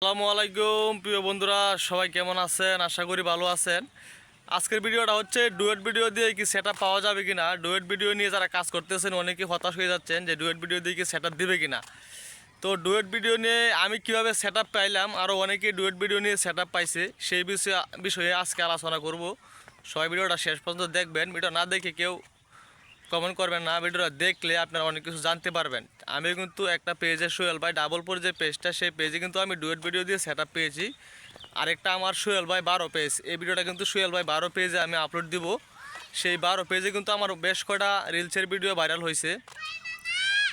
আসসালামু আলাইকুম, প্রিয় বন্ধুরা, সবাই কেমন আছেন? আশা করি ভালো আছেন। আজকের ভিডিওটা হচ্ছে ডুয়েট ভিডিও দিয়ে কি সেট পাওয়া যাবে কিনা? ডুয়েট ভিডিও নিয়ে যারা কাজ করতেছেন অনেকে হতাশ হয়ে যাচ্ছেন যে ডুয়েট ভিডিও দিয়ে কি সেট দিবে কিনা। তো ডুয়েট ভিডিও নিয়ে আমি কীভাবে সেট পাইলাম আরও অনেকে ডুয়েট ভিডিও নিয়ে সেট পাইছে, সেই বিষয়ে বিষয়ে আজকে আলোচনা করব। সবাই ভিডিওটা শেষ পর্যন্ত দেখবেন। ভিডিও না দেখে কেউ কমেন্ট করবেন না। ভিডিওটা দেখলে আপনারা অনেক কিছু জানতে পারবেন। আমি কিন্তু একটা পেজে সোহেল ভাই ডাবল পর যে পেজটা সেই পেজে কিন্তু আমি ডুয়েট ভিডিও দিয়ে সেট পেয়েছি। আরেকটা আমার সোহেল ভাই বারো পেজ এই ভিডিওটা কিন্তু সোহেল ভাই বারো পেজে আমি আপলোড দিব। সেই বারো পেজে কিন্তু আমার বেশ কটা রিলসের ভিডিও ভাইরাল হয়েছে।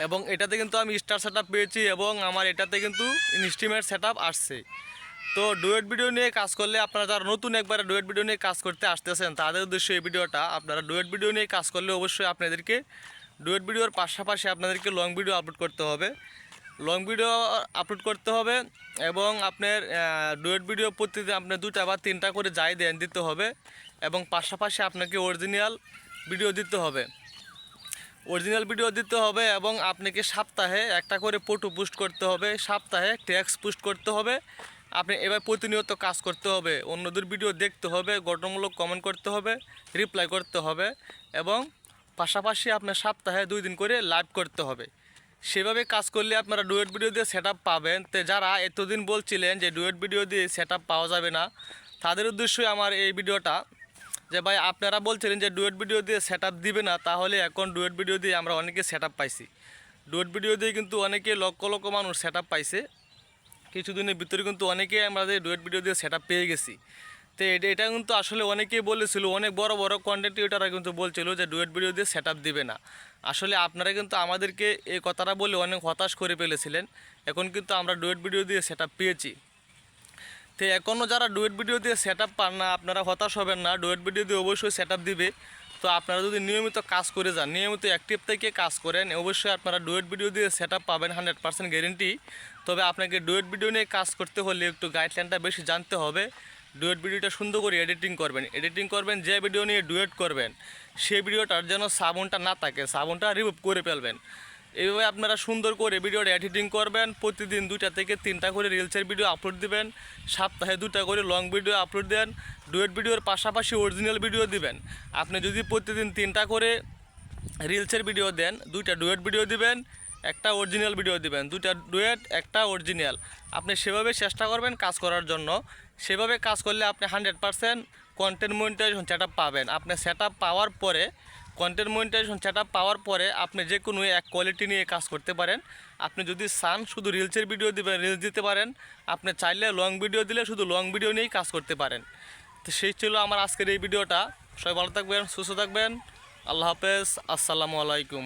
এবং এটাতে কিন্তু আমি স্টার সেট পেয়েছি এবং আমার এটাতে কিন্তু ইনস্টিমেট সেট আসছে। তো ডুয়েট ভিডিও নিয়ে কাজ করলে আপনারা যারা নতুন একবার ডুয়েট ভিডিও নিয়ে কাজ করতে আসতেছেন, তাদের উদ্দেশ্যে এই ভিডিওটা আপনারা ডুয়েট ভিডিও নিয়ে কাজ করলে অবশ্যই আপনাদেরকে ডুয়েট ভিডিওর পাশাপাশি আপনাদেরকে লং ভিডিও আপলোড করতে হবে। লং ভিডিও আপলোড করতে হবে এবং আপনার ডুয়েট ভিডিও প্রতিদিন আপনার দুটা বা তিনটা করে যাই দেন দিতে হবে এবং পাশাপাশি আপনাকে অরিজিনাল ভিডিও দিতে হবে। অরিজিনাল ভিডিও দিতে হবে এবং আপনাকে সপ্তাহে একটা করে ফটো পোস্ট করতে হবে, সপ্তাহে ট্যাক্স পোস্ট করতে হবে। আপনি এবার প্রতিনিয়ত কাজ করতে হবে, অন্যদের ভিডিও দেখতে হবে, গঠনমূলক কমেন্ট করতে হবে রিপ্লাই করতে হবে এবং পাশাপাশি আপনার সপ্তাহে দুই দিন করে লাইভ করতে হবে। সেভাবে কাজ করলে আপনারা ডুয়েট ভিডিও দিয়ে সেট পাবেন। তো যারা এতদিন বলছিলেন যে ডুয়েট ভিডিও দিয়ে সেট পাওয়া যাবে না, তাদের উদ্দেশ্যই আমার এই ভিডিওটা যে ভাই, আপনারা বলছিলেন যে ডুয়েট ভিডিও দিয়ে সেট দিবে না, তাহলে এখন ডুয়েট ভিডিও দিয়ে আমরা অনেকে সেট পাইছি। ডুয়েট ভিডিও দিয়ে কিন্তু অনেকে লক্ষ লক্ষ মানুষ সেট পাইছে। কিছুদিনের ভিতরে কিন্তু অনেকেই আমাদের ডুয়েট ভিডিও দিয়ে সেট পেয়ে গেছি। তো এটা কিন্তু আসলে অনেকেই বলেছিল, অনেক বড় বড় কন্টেন্ট ক্রিয়েটাররা কিন্তু বলছিল যে ডুয়েট ভিডিও দিয়ে সেট দিবে না। আসলে আপনারা কিন্তু আমাদেরকে এই কথাটা বলে অনেক হতাশ করে ফেলেছিলেন। এখন কিন্তু আমরা ডুয়েট ভিডিও দিয়ে সেট পেয়েছি। তো এখনও যারা ডুয়েট ভিডিও দিয়ে সেট পান না, আপনারা হতাশ হবেন না। ডুয়েট ভিডিও দিয়ে অবশ্যই সেট দিবে। তো আপনারা যদি নিয়মিত কাজ করে যান, নিয়মিত অ্যাক্টিভ থেকে কাজ করেন, অবশ্যই আপনারা ডুয়েট ভিডিও দিয়ে সেট পাবেন হান্ড্রেড পার্সেন্ট গ্যারেন্টি তবে আপনাকে ডুয়েট ভিডিও নিয়ে কাজ করতে হলে একটু গাইডলাইনটা বেশি জানতে হবে। ডুয়েট ভিডিওটা সুন্দর করে এডিটিং করবেন। এডিটিং করবেন, যে ভিডিও নিয়ে ডুয়েট করবেন, সেই ভিডিওটার যেন সাবনটা না থাকে, সাবনটা রিমুভ করে ফেলবেন। এইভাবে আপনারা সুন্দর করে ভিডিওটা এডিটিং করবেন, প্রতিদিন দুটা থেকে তিনটা করে রিলসের ভিডিও আপলোড দিবেন, সপ্তাহে দুটা করে লং ভিডিও আপলোড দেন, ডুয়েট ভিডিওর পাশাপাশি অরিজিনাল ভিডিও দিবেন। আপনি যদি প্রতিদিন তিনটা করে রিলসের ভিডিও দেন, দুইটা ডুয়েট ভিডিও দিবেন একটা অরিজিনাল ভিডিও দিবেন, দুইটা ডুয়েট একটা অরিজিনাল আপনি সেভাবে চেষ্টা করবেন কাজ করার জন্য। সেভাবে কাজ করলে আপনি hundred percent content monetization set পাবেন। আপনি সেট পাওয়ার পরে কন্টেন্ট মনিটাইজেশন সেট পাওয়ার পরে আপনি যে কোনো এক কোয়ালিটি নিয়ে কাজ করতে পারেন। আপনি যদি চান শুধু রিলসের ভিডিও দিবেন রিলস দিতে পারেন। আপনি চাইলে লং ভিডিও দিলে শুধু লং ভিডিও নিয়েই কাজ করতে পারেন। তো সেই ছিল আমার আজকের এই ভিডিওটা সবাই ভালো থাকবেন, সুস্থ থাকবেন। আল্লাহ হাফেজ। আসসালামু আলাইকুম।